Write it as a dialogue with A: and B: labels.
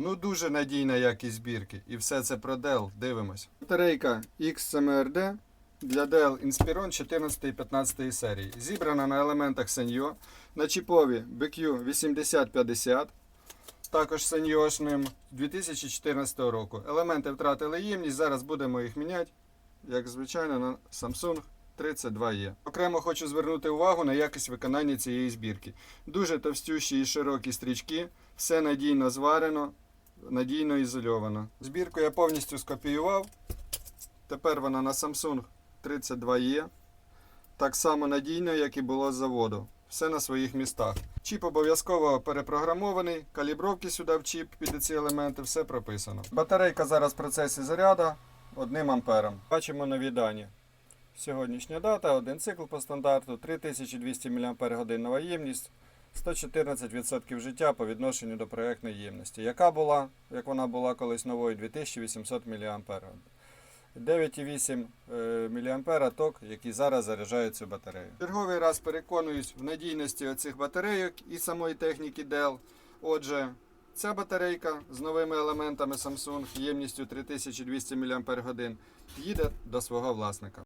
A: Ну дуже надійна якість збірки. І все це про Dell. Дивимось. Батарейка XMRD для Dell Inspiron 14 і 15 серії. Зібрана на елементах Sanyo. На чіпові BQ 8050. Також саньошним 2014 року. Елементи втратили ємність. Зараз будемо їх міняти, як звичайно, на Samsung 32E. Окремо хочу звернути увагу на якість виконання цієї збірки. Дуже товстющі і широкі стрічки, все надійно зварено, надійно ізольовано. Збірку я повністю скопіював. Тепер вона на Samsung 32E. Так само надійно, як і було з заводу. Все на своїх містах. Чіп обов'язково перепрограмований, калібровки сюди в чіп під ці елементи, все прописано. Батарейка зараз в процесі заряду 1 ампером. Бачимо нові дані. Сьогоднішня дата, один цикл по стандарту, 3200 мАч ємність, 114% життя по відношенню до проєктної ємності. Яка була, як вона була колись новою, 2800 мАч. 9,8 е, мА ток, який зараз заряджає цю батарею. Черговий раз переконуюсь в надійності оцих батарейок і самої техніки Dell. Отже, ця батарейка з новими елементами Samsung ємністю 3200 мАч їде до свого власника.